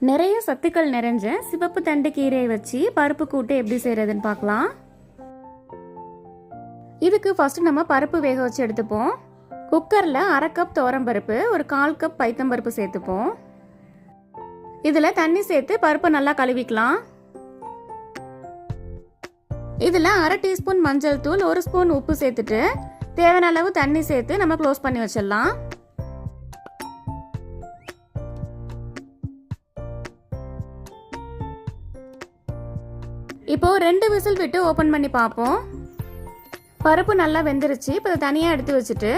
நிறைய சத்துக்கள் நிறைஞ்ச சிவப்பு தண்டு கீரையை வச்சு பருப்பு கூட்டு எப்படி செய்யறதுன்னு பார்க்கலாம். இதுக்கு ஃபர்ஸ்ட் நம்ம பருப்பு வேக வச்சு எடுத்துப்போம். குக்கரில் அரை கப் பருப்பு ஒரு கால் கப் பைத்தம்பருப்பு சேர்த்துப்போம். இதில் தண்ணி சேர்த்து பருப்பை நல்லா கழுவிக்கலாம். இதில் அரை டீஸ்பூன் மஞ்சள் தூள் ஒரு ஸ்பூன் உப்பு சேர்த்துட்டு தேவையான அளவு தண்ணி சேர்த்து நம்ம க்ளோஸ் பண்ணி வச்சிடலாம். இப்போ ரெண்டு விசில் விட்டு ஓப்பன் பண்ணி பார்ப்போம். பருப்பு நல்லா வெந்துருச்சு. இப்போ அதை தனியாக எடுத்து வச்சுட்டு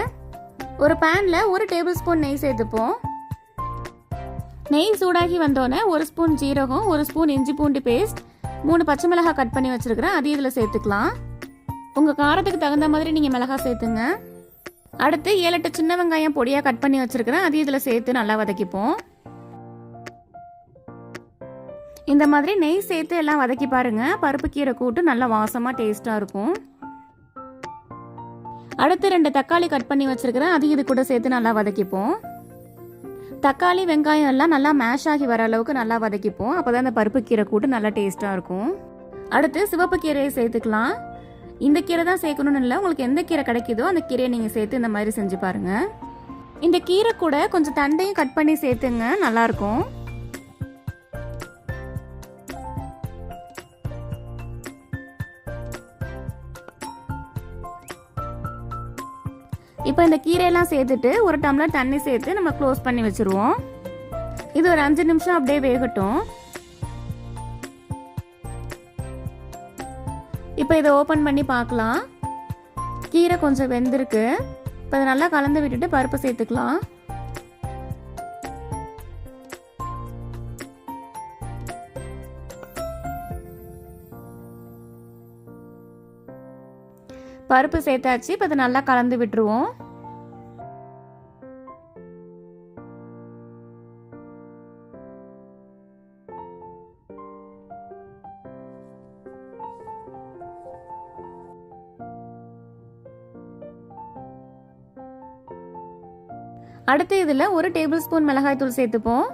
ஒரு பேனில் ஒரு டேபிள் ஸ்பூன் நெய் சேர்த்துப்போம். நெய் சூடாகி வந்தோடனே ஒரு ஸ்பூன் ஜீரகம் ஒரு ஸ்பூன் இஞ்சி பூண்டு பேஸ்ட் மூணு பச்சை மிளகாய் கட் பண்ணி வச்சுருக்கிறேன். அது இதில் சேர்த்துக்கலாம். உங்கள் காரத்துக்கு தகுந்த மாதிரி நீங்கள் மிளகாய் சேர்த்துங்க. அடுத்து ஏழு எட்டு சின்ன வெங்காயம் பொடியாக கட் பண்ணி வச்சுருக்கிறேன். அது இதில் சேர்த்து நல்லா வதக்கிப்போம். இந்த மாதிரி நெய் சேர்த்து எல்லாம் வதக்கி பாருங்க. பருப்பு கீரை கூட்டு நல்லா வாசமாக டேஸ்ட்டாக இருக்கும். அடுத்து ரெண்டு தக்காளி கட் பண்ணி வச்சிருக்கிறேன். அதையும் இது கூட சேர்த்து நல்லா வதக்கிப்போம். தக்காளி வெங்காயம் எல்லாம் நல்லா மேஷ் ஆகி வர அளவுக்கு நல்லா வதக்கிப்போம். அப்போதான் அந்த பருப்பு கீரை கூட்டு நல்லா டேஸ்ட்டாக இருக்கும். அடுத்து சிவப்பு கீரையை சேர்த்துக்கலாம். இந்த கீரை தான் சேர்க்கணும்னு இல்லை. உங்களுக்கு எந்த கீரை கிடைக்குதோ அந்த கீரையை நீங்கள் சேர்த்து இந்த மாதிரி செஞ்சு பாருங்க. இந்த கீரை கூட கொஞ்சம் தண்டையும் கட் பண்ணி சேர்த்துங்க. நல்லாயிருக்கும் இப்போ இந்த கீரையெல்லாம் சேர்த்துட்டு ஒரு டம்ளர் தண்ணி சேர்த்து நம்ம க்ளோஸ் பண்ணி வச்சுருவோம். இது ஒரு அஞ்சு நிமிஷம் அப்படியே வேகட்டும். இப்போ இதை ஓப்பன் பண்ணி பார்க்கலாம். கீரை கொஞ்சம் வெந்திருக்கு. இப்போ இதை நல்லா கலந்து விட்டுட்டு பருப்பு சேர்த்துக்கலாம். பருப்பு சேர்த்தாச்சு இப்போ இதை நல்லா கலந்து விட்டுருவோம். அடுத்து இதில் ஒரு டேபிள் ஸ்பூன் மிளகாய்த்தூள் சேர்த்துப்போம்.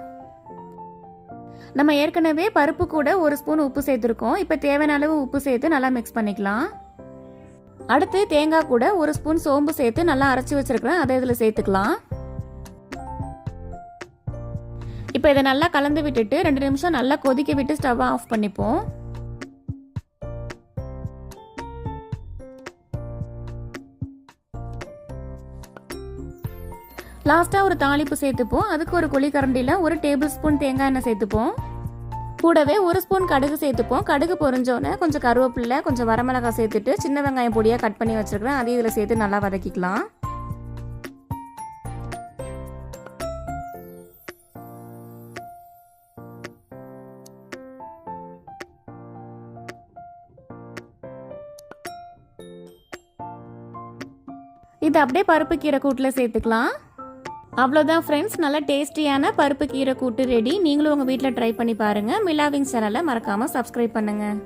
நம்ம ஏற்கனவே பருப்பு கூட ஒரு ஸ்பூன் உப்பு சேர்த்துருக்கோம். இப்போ தேவையான அளவு உப்பு சேர்த்து நல்லா மிக்ஸ் பண்ணிக்கலாம். அடுத்து தேங்காய் கூட ஒரு ஸ்பூன் சோம்பு சேர்த்து நல்லா அரைச்சி வச்சிருக்கிறேன். அதை இதில் சேர்த்துக்கலாம். இப்போ இதை நல்லா கலந்து விட்டுட்டு ரெண்டு நிமிஷம் நல்லா கொதிக்க விட்டு ஸ்டவ்வை ஆஃப் பண்ணிப்போம். லாஸ்ட்டாக ஒரு தாளிப்பு சேர்த்துப்போம். அதுக்கு ஒரு குழிக்கரண்டியில் ஒரு டேபிள் ஸ்பூன் தேங்காய் எண்ணெய் சேர்த்துப்போம். கூடவே ஒரு ஸ்பூன் கடுகு சேர்த்துப்போம். கடுகு பொரிஞ்சோன்னே கொஞ்சம் கருவேப்பிலை கொஞ்சம் வரமிளகாய் சேர்த்துட்டு சின்ன வெங்காயம் பொடியாக கட் பண்ணி வச்சுருக்கிறேன். அதையும் இதில் சேர்த்து நல்லா வதக்கிக்கலாம். இது அப்படியே பருப்பு கீரை கூட்டில் சேர்த்துக்கலாம். அவ்வளோதான் ஃப்ரெண்ட்ஸ் நல்ல டேஸ்டியான பருப்பு கீரை கூட்டு ரெடி நீங்களும் உங்கள் வீட்டில் ட்ரை பண்ணி பாருங்கள் மிலாவிங் சேனலை மறக்காமல் சப்ஸ்கிரைப் பண்ணுங்கள்